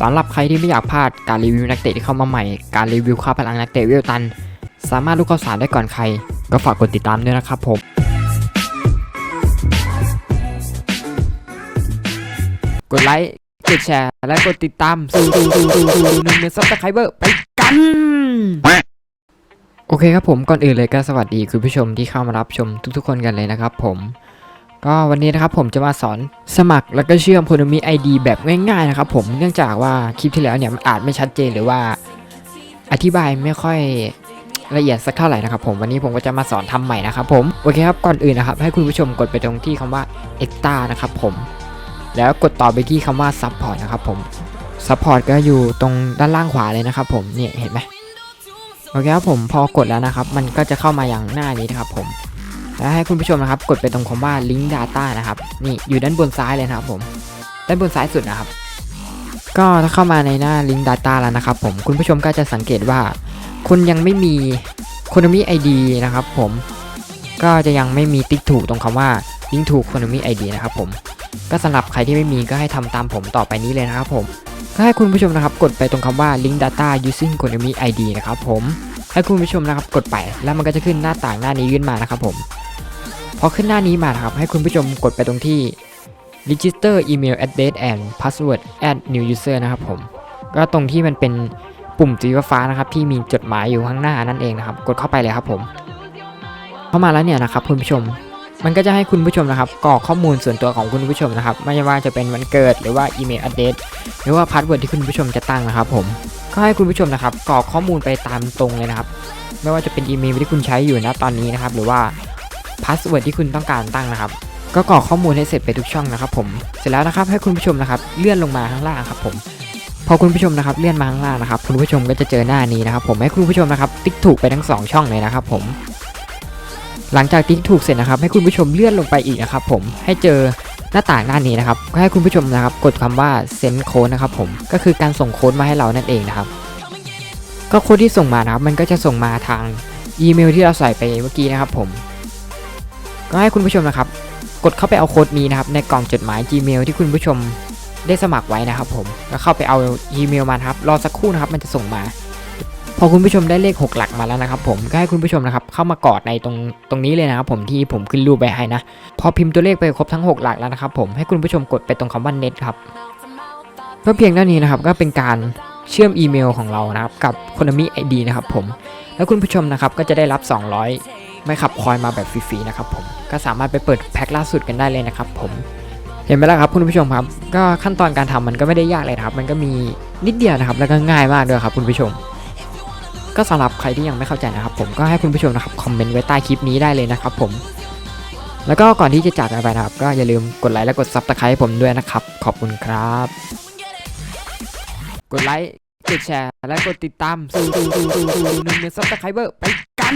สำหรับใครที่ไม่อยากพลาดการรีวิวนักเตะที่เข้ามาใหม่ การรีวิวค่าพลังนักเตะเวลตัน สามารถรู้ข่าวสารได้ก่อนใคร ก็ฝากกดติดตามด้วยนะครับผมกดไลค์ กดแชร์ และกดติดตามสู่สู่สู่สู่สู่หนึ่งในซับสไครเบอร์ไปกัน โอเคครับผมก่อนอื่นเลยก็สวัสดีคุณผู้ชมที่เข้ามารับชมทุกๆคนกันเลยนะครับผม ก็วันนี้นะครับผมจะมาสอนสมัครแล้วก็เชื่อมโคโนมิ ID แบบง่ายๆนะครับผมเนื่องจากว่าคลิปที่แล้วเนี่ยมันอาจไม่ชัดเจนหรือว่า อธิบายไม่ค่อยละเอียดสักเท่าไหร่นะครับผมวันนี้ผมก็จะมาสอนทำใหม่นะครับผมโอเคครับก่อนอื่นนะครับ ให้คุณผู้ชมกดไปตรงที่คำว่า extra นะครับผม แล้วกดต่อไปที่คำว่า support นะครับผม support ก็อยู่ตรงด้านล่างขวาเลยนะครับผมเนี่ยเห็นไหมโอเคครับผมพอกดแล้วนะครับ มันก็จะเข้ามาอย่างหน้านี้นะครับผม แล้วให้คุณผู้ชมนะครับกดไปตรงคำว่า link data นะครับนี่อยู่ด้านบนซ้ายเลยนะครับผมด้านบนซ้ายสุดนะครับ ก็ถ้าเข้ามาในหน้า link data แล้วนะครับผมคุณผู้ชมก็จะสังเกตว่าคุณยังไม่มี Konami ID นะครับผมก็จะยังไม่มีติ๊กถูกตรงคำว่า link to Konami ID นะครับผมก็สำหรับใครที่ไม่มีก็ให้ทำตามผมต่อไปนี้เลยนะครับผมก็ให้คุณผู้ชมนะครับกดไปตรงคำว่า link data using Konami ID นะครับผมให้คุณผู้ชมนะครับกดไปแล้วมันก็จะขึ้นหน้าต่างหน้านี้ขึ้นมานะครับผม พอขึ้นหน้านี้มานะครับ ให้คุณผู้ชมกดไปตรงที่ register email address and password add new user นะครับผม ก็ตรงที่มันเป็นปุ่มสีฟ้านะครับที่มีจดหมายอยู่ข้างหน้านั่นเองนะครับ กดเข้าไปเลยครับผม เข้ามาแล้วเนี่ยนะครับคุณผู้ชม มันก็จะให้คุณผู้ชมนะครับกรอกข้อมูลส่วนตัวของคุณผู้ชมนะครับ ไม่ว่าจะเป็นวันเกิดหรือว่าอีเมล address หรือว่าพาสเวิร์ดที่คุณผู้ชมจะตั้งนะครับผม ก็ให้คุณผู้ชมนะครับกรอกข้อมูลไปตามตรงเลยนะครับ ไม่ว่าจะเป็นอีเมลที่คุณใช้อยู่นะตอนนี้นะครับ หรือว่า พาสเวิร์ดที่คุณต้องการตั้งนะครับ ก็กรอกข้อมูลให้เสร็จไปทุกช่องนะครับผม เสร็จแล้วนะครับให้คุณผู้ชมนะครับเลื่อนลงมาข้างล่างครับผมพอคุณผู้ชมนะครับเลื่อนมาข้างล่างนะครับคุณผู้ชมก็จะเจอหน้านี้นะครับ ผมให้คุณผู้ชมนะครับติ๊กถูกไปทั้งสองช่องเลยนะครับ ผม หลังจากติ๊กถูกเสร็จนะครับ ให้คุณผู้ชมเลื่อนลงไปอีกนะครับ ผมให้เจอหน้าต่างหน้านี้นะครับก็ให้คุณผู้ชมนะครับ กดคำว่า send code นะครับ ผมก็คือการส่งโค้ดมาให้เรานั่นเองนะครับ ก็โค้ดที่ส่งมานะครับ มันก็จะส่งมาทางอีเมลที่เราใส่ไปเมื่อกี้นะครับ ผม ก็ให้คุณผู้ชมนะครับ กดเข้าไปเอาโค้ดนี้นะครับในกล่องจดหมาย Gmail ที่คุณผู้ชมได้สมัครไว้นะครับผมก็เข้าไปเอาอีเมลมาครับรอสักครู่นะครับมันจะส่งมา พอคุณผู้ชมได้เลข 6 หลักมาแล้วนะครับผมก็ให้คุณผู้ชมนะครับเข้ามากอดในตรงตรงนี้เลยนะครับผมที่ผมขึ้นรูปไปให้นะพอพิมพ์ตัวเลขไปครบทั้ง 6 หลักแล้วนะครับผมให้คุณผู้ชมกดไปตรงคำว่า net ครับเพื่อเพียงเท่านี้นะครับก็เป็นการเชื่อมอีเมลของเรานะครับกับ Konami ID นะครับผมแล้วคุณผู้ชมนะครับก็จะได้รับ 200 ไม่ขับคอยมาแบบฟรีๆนะครับผมก็สามารถไปเปิดแพ็คล่าสุดกันได้เลยนะครับผมเห็นไหมล่ะครับคุณผู้ชมครับ ก็ขั้นตอนการทำมันก็ไม่ได้ยากเลยครับ มันก็มีนิดเดียวนะครับ แล้วก็ง่ายมากด้วยครับคุณผู้ชม ก็สำหรับใครที่ยังไม่เข้าใจนะครับ ผมก็ให้คุณผู้ชมนะครับคอมเมนต์ไว้ใต้คลิปนี้ได้เลยนะครับ ผม แล้วก็ก่อนที่จะจากกันไปนะครับ ก็อย่าลืมกดไลค์และกดซับสไครต์ผมด้วยนะครับ ขอบคุณครับ กดไลค์กดแชร์และกดติดตามสู่สู่สู่สู่สู่หนึ่งในซับสไครเบอร์ไปกัน